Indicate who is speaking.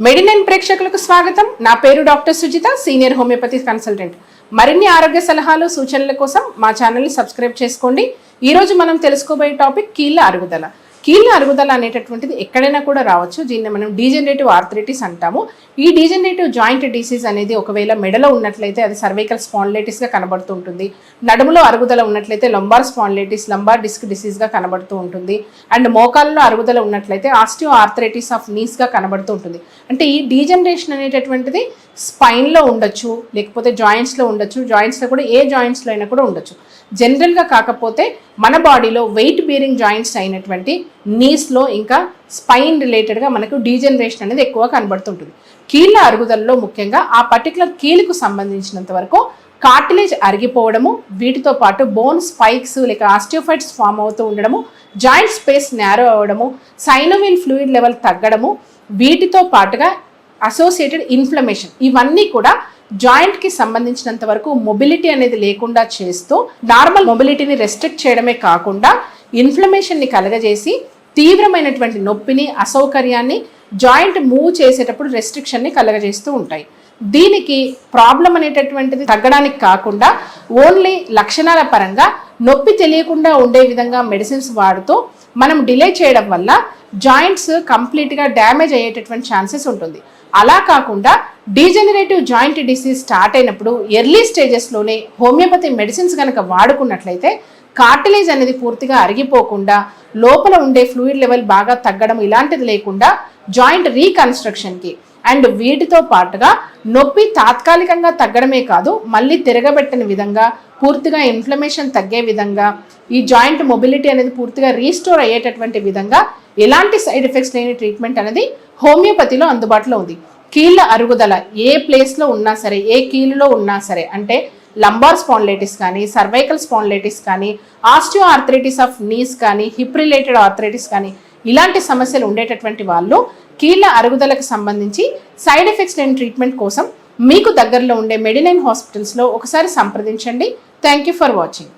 Speaker 1: మెడినైన్ ప్రేక్షకులకు స్వాగతం. నా పేరు doctor Sujitha senior homeopathy consultant. మరిన్ని ఆరోగ్య సలహాలు సూచనల కోసం మా ఛానల్ని సబ్స్క్రైబ్ చేసుకోండి. ఈరోజు మనం తెలుసుకోబోయే టాపిక్ కీళ్ళ అరుగుదల. కీళ్ళ అరుగుదల అనేటటువంటిది ఎక్కడైనా కూడా రావచ్చు. దీన్ని మనం డీజనరేటివ్ ఆర్థరైటిస్ అంటాము. ఈ డీజనరేటివ్ జాయింట్ డిసీజ్ అనేది ఒకవేళ మెడలో ఉన్నట్లయితే అది సర్వైకల్ స్పాన్లైటిస్గా కనబడుతూ ఉంటుంది. నడుములో అరుగుదల ఉన్నట్లయితే లొంబార్ స్పాన్లైటిస్ లంబార్ డిస్క్ డిసీజ్గా కనబడుతూ ఉంటుంది. అండ్ మోకాల్లో అరుగుదల ఉన్నట్లయితే ఆస్టియో ఆర్థరైటిస్ ఆఫ్ నీస్గా కనబడుతూ ఉంటుంది. అంటే ఈ డీజనరేషన్ అనేటటువంటిది స్పైన్లో ఉండొచ్చు లేకపోతే జాయింట్స్లో ఉండొచ్చు జాయింట్స్లో కూడా ఏ జాయింట్స్లో అయినా కూడా ఉండొచ్చు. జనరల్గా కాకపోతే మన బాడీలో వెయిట్ బీరింగ్ జాయింట్స్ అయినటువంటి నీస్లో ఇంకా స్పైన్ రిలేటెడ్గా మనకు డీజనరేషన్ అనేది ఎక్కువ కనబడుతుంటుంది. కీళ్ళ అరుగుదలలో ముఖ్యంగా ఆ పర్టికులర్ కీలుకు సంబంధించినంత వరకు కార్టిలేజ్ అరిగిపోవడము వీటితో పాటు బోన్ స్పైక్స్ లేక ఆస్టియోఫైట్స్ ఫామ్ అవుతూ ఉండడము జాయింట్ స్పేస్ నేరో అవ్వడము సైనోవిన్ ఫ్లూయిడ్ లెవెల్ తగ్గడము వీటితో పాటుగా అసోసియేటెడ్ ఇన్ఫ్లమేషన్ ఇవన్నీ కూడా జాయింట్కి సంబంధించినంత వరకు మొబిలిటీ అనేది లేకుండా చేస్తూ నార్మల్ మొబిలిటీని రెస్ట్రిక్ట్ చేయడమే కాకుండా ఇన్ఫ్లమేషన్ని కలగజేసి తీవ్రమైనటువంటి నొప్పిని అసౌకర్యాన్ని జాయింట్ మూవ్ చేసేటప్పుడు రెస్ట్రిక్షన్ని కలగజేస్తూ ఉంటాయి. దీనికి ప్రాబ్లం అనేటటువంటిది తగ్గడానికి కాకుండా ఓన్లీ లక్షణాల పరంగా నొప్పి తెలియకుండా ఉండే విధంగా మెడిసిన్స్ వాడుతూ మనం డిలే చేయడం వల్ల జాయింట్స్ కంప్లీట్గా డ్యామేజ్ అయ్యేటటువంటి ఛాన్సెస్ ఉంటుంది. అలా కాకుండా డీజనరేటివ్ జాయింట్ డిసీజ్ స్టార్ట్ అయినప్పుడు ఎర్లీ స్టేజెస్లోనే హోమియోపతి మెడిసిన్స్ కనుక వాడుకున్నట్లయితే కార్టిలేజ్ అనేది పూర్తిగా అరిగిపోకుండా లోపల ఉండే ఫ్లూయిడ్ లెవెల్ బాగా తగ్గడం ఇలాంటిది లేకుండా జాయింట్ రీకన్స్ట్రక్షన్కి. అండ్ వీటితో పాటుగా నొప్పి తాత్కాలికంగా తగ్గడమే కాదు మళ్ళీ తిరగబెట్టని విధంగా పూర్తిగా ఇన్ఫ్లమేషన్ తగ్గే విధంగా ఈ జాయింట్ మొబిలిటీ అనేది పూర్తిగా రీస్టోర్ అయ్యేటటువంటి విధంగా ఎలాంటి సైడ్ ఎఫెక్ట్స్ లేని ట్రీట్మెంట్ అనేది హోమియోపతిలో అందుబాటులో ఉంది. కీళ్ళ అరుగుదల ఏ ప్లేస్లో ఉన్నా సరే ఏ కీళ్ళలో ఉన్నా సరే అంటే లంబార్ స్పాన్లైటిస్ కానీ సర్వైకల్ స్పాన్లైటిస్ కానీ ఆస్టియో ఆర్థరైటిస్ ఆఫ్ నీస్ కానీ హిప్ రిలేటెడ్ ఆర్థరైటిస్ కానీ ఇలాంటి సమస్యలు ఉండేటటువంటి వాళ్ళు కీళ్ళ అరుగుదలకు సంబంధించి సైడ్ ఎఫెక్ట్స్ లేని ట్రీట్మెంట్ కోసం మీకు దగ్గరలో ఉండే మెడినైన్ హాస్పిటల్స్లో ఒకసారి సంప్రదించండి. Thank you for watching.